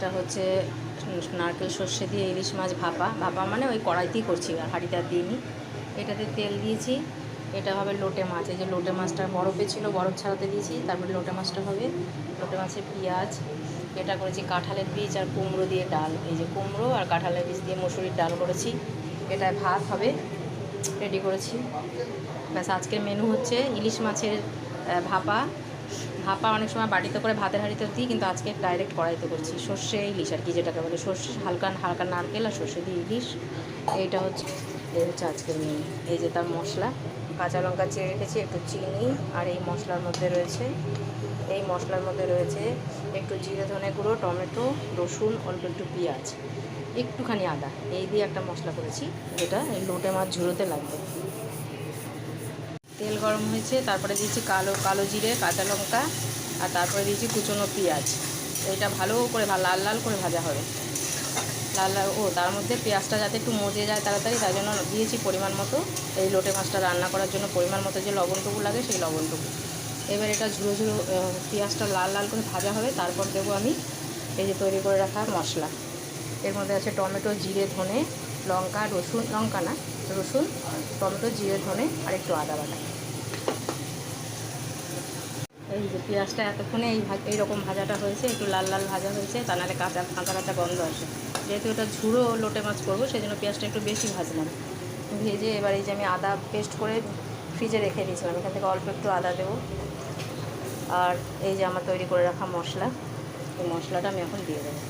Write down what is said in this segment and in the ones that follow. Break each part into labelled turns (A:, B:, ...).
A: এটা হচ্ছে নারকেল, সর্ষে দিয়ে ইলিশ মাছ ভাপা। ভাপা মানে ওই কড়াইতেই করছি, আর আর দিইনি। এটাতে তেল দিয়েছি। এটা হবে লোটে মাছ। এই যে লোটে মাছটা বরফে ছিল, বরফ ছাড়াতে দিয়েছি। তারপরে লোটে মাছটা হবে। লোটে মাছের পেঁয়াজ, এটা করেছি কাঁঠালের বীজ আর কুমড়ো দিয়ে ডাল। এই যে কুমড়ো আর কাঁঠালের বীজ দিয়ে মুসুরির ডাল করেছি। এটায় ভাত হবে, রেডি করেছি। ব্যাস, আজকের মেনু হচ্ছে ইলিশ মাছের ভাপা ভাপা অনেক সময় বাটিতে করে ভাতের হাঁড়িতে দিই, কিন্তু আজকে ডাইরেক্ট কড়াইতে করছি। সর্ষে, ইলিশ আর কি যেটাকে বলে, সর্ষে, হালকা হালকা নারকেল আর সর্ষে দিয়ে ইলিশ। এইটা হচ্ছে, এই হচ্ছে আজকের মেনু এই যে তার মশলা, কাঁচা লঙ্কা চেয়ে রেখেছি, একটু চিনি আর এই মশলার মধ্যে রয়েছে, এই মশলার মধ্যে রয়েছে একটু জিরে ধনে গুঁড়ো, টমেটো, রসুন, অল্প একটু পেঁয়াজ, একটুখানি আদা। এই দিয়ে একটা মশলা করেছি, যেটা এই লোটে মাছ ঝুড়োতে লাগবে। তেল গরম হয়েছে, তারপরে দিয়েছি কালো কালো জিরে, কাঁচা লঙ্কা, আর তারপরে দিয়েছি কুচনো পেঁয়াজ। এটা ভালো করে লাল লাল করে ভাজা হবে। লাল লাল ও, তার মধ্যে পেঁয়াজটা যাতে একটু মজে যায় তাড়াতাড়ি তাই জন্য দিয়েছি পরিমাণ মতো এই লোটে মাছটা রান্না করার জন্য পরিমাণ মতো যে লবণটুকু লাগে সেই লবণটুকু। এবার এটা ঝুড়ো ঝুড়ো পেঁয়াজটা লাল লাল করে ভাজা হবে, তারপর দেবো আমি এই যে তৈরি করে রাখা মশলা। এর মধ্যে আছে টমেটো, জিরে, ধনে লঙ্কা, রসুন, লঙ্কা না, রসুন, টমেটো, জিরে, ধনে, আর একটু আদা বাটা। এই যে পেঁয়াজটা এতক্ষণে এই এইরকম ভাজাটা হয়েছে, একটু লাল লাল ভাজা হয়েছে, তা নাহলে কাঁচা কাঁচা কাঁচা গন্ধ আসে। যেহেতু এটা ঝুড়ো লোটে মাছ করব সেই জন্য পেঁয়াজটা একটু বেশি ভাজলাম। ভেজে এবার এই যে আমি আদা পেস্ট করে ফ্রিজে রেখে দিয়েছিলাম, এখান থেকে অল্প একটু আদা দেবো। আর এই যে আমার তৈরি করে রাখা মশলা, এই মশলাটা আমি এখন দিয়ে দেবো।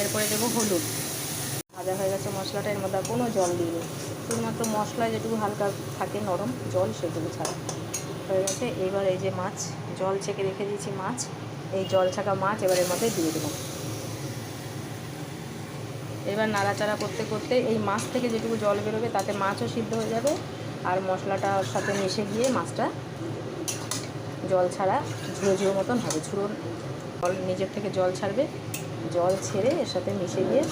A: এরপরে দেবো হলুদ। ভাজা হয়ে গেছে মশলাটা, এর মধ্যে কোনো জল দিইনি শুধুমাত্র মশলা যেটুকু হালকা থাকে নরম, জল সেটুকু ছাড়া। হয়ে গেছে, এবার এই যে মাছ, জল ছেঁকে রেখে দিয়েছি মাছ। এই জল ছাকা মাছ এবার এর মধ্যে দিয়ে দেবো। এবার নাড়াচাড়া করতে করতে এই মাছ থেকে যেটুকু জল বেরোবে তাতে মাছও সিদ্ধ হয়ে যাবে আর মশলাটার সাথে মিশে গিয়ে মাছটা জল ছাড়া ঝুড়ো ঝুড়ো মতন হবে। ঝুড়ো জল নিজের থেকে জল ছাড়বে। জল ছেড়ে এর সাথে মিশে গিয়ে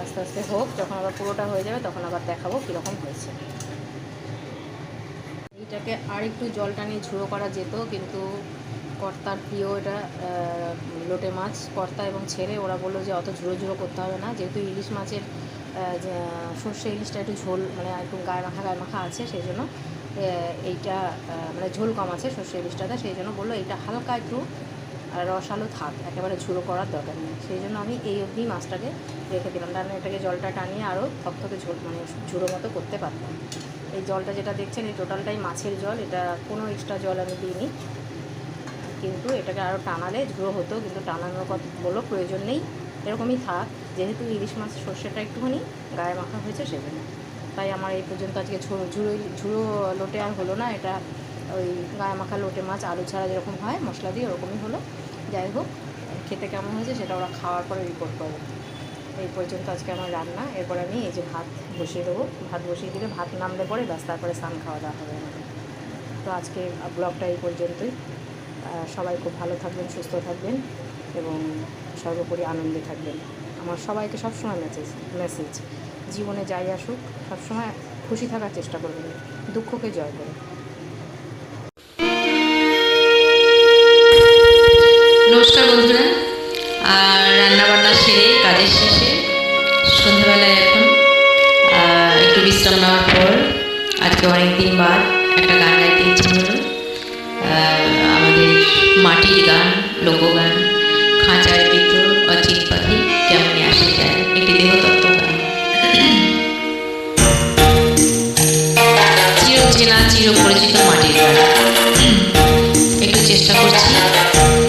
A: আস্তে আস্তে হোক, যখন আবার পুরোটা হয়ে যাবে, তখন আবার দেখাবো কীরকম হয়েছে। এইটাকে আর একটু জলটা নিয়ে ঝুড়ো করা যেত, কিন্তু কর্তার প্রিয় এটা লোটে মাছ, কর্তা এবং ছেলে, ওরা বলল যে অত ঝুড়ো ঝুড়ো করতে হবে না, যেহেতু ইলিশ মাছের সর্ষে ইলিশটা একটু ঝোল মানে একটু গায়ে মাখা গায়ে মাখা আছে, সেই জন্য এইটা মানে ঝোল কম আছে সর্ষে ইলিশটাতে, সেই জন্য বলল এইটা হালকা একটু রসালো থাক, একেবারে ঝুড়ো করার দরকার নেই। সেই জন্য আমি এই অবধি মাছটাকে রেখে দিলাম। কারণ এটাকে জলটা টানিয়ে আরও থকথকে ঝোল মানে ঝুড়ো মতো করতে পারতাম। এই জলটা যেটা দেখছেন, এই টোটালটাই মাছের জল, এটা কোনো এক্সট্রা জল আমি দিইনি। কিন্তু এটাকে আরও টানালে ঝুড়ো হতো, কিন্তু টানানোর কথা বলো প্রয়োজন নেই। এরকমই থাক, যেহেতু ইলিশ মাছ সর্ষেটা একটুখানি গায়ে মাখা হয়েছে সেজন্য তাই আমার এই পর্যন্ত আজকে ঝুড়ো ঝুড়ো লোটে আর হলো না, এটা ওই গায়ে মাখা লোটে মাছ, আলু ছাড়া যেরকম হয়, মশলা দিয়ে ওরকমই হলো। যাই হোক, খেতে কেমন হয়েছে সেটা ওরা খাওয়ার পরে রিপোর্ট করবে। এই পর্যন্ত আজকে আমার রান্না। এরপর আমি এই যে ভাত বসিয়ে দেবো। ভাত বসিয়ে দিলে ভাত নামলে পরে ব্যাস, তারপরে স্নান খাওয়া দাওয়া হবে আমাদের। তো আজকে ব্লগটা এই পর্যন্তই। সবাই খুব ভালো থাকবেন, সুস্থ থাকবেন এবং সর্বোপরি আনন্দে থাকবেন। আমার সবাইকে সবসময় মেসেজ মেসেজ জীবনে যাই আসুক, সবসময় খুশি থাকার চেষ্টা করবেন দুঃখকে জয় করে।
B: নমস্কার বন্ধুরা, আর রান্নাবান্না সেরে কাজের শেষে সন্ধ্যাবেলায় এখন একটু বিশ্রাম নেওয়ার পর আজকে অনেক দিন বাদ একটা গান গাইতে ইচ্ছে হলো আমাদের মাটির গান, লোকগান খাঁচার চেনা চির পরিচিত মাটির গান একটু চেষ্টা করছি।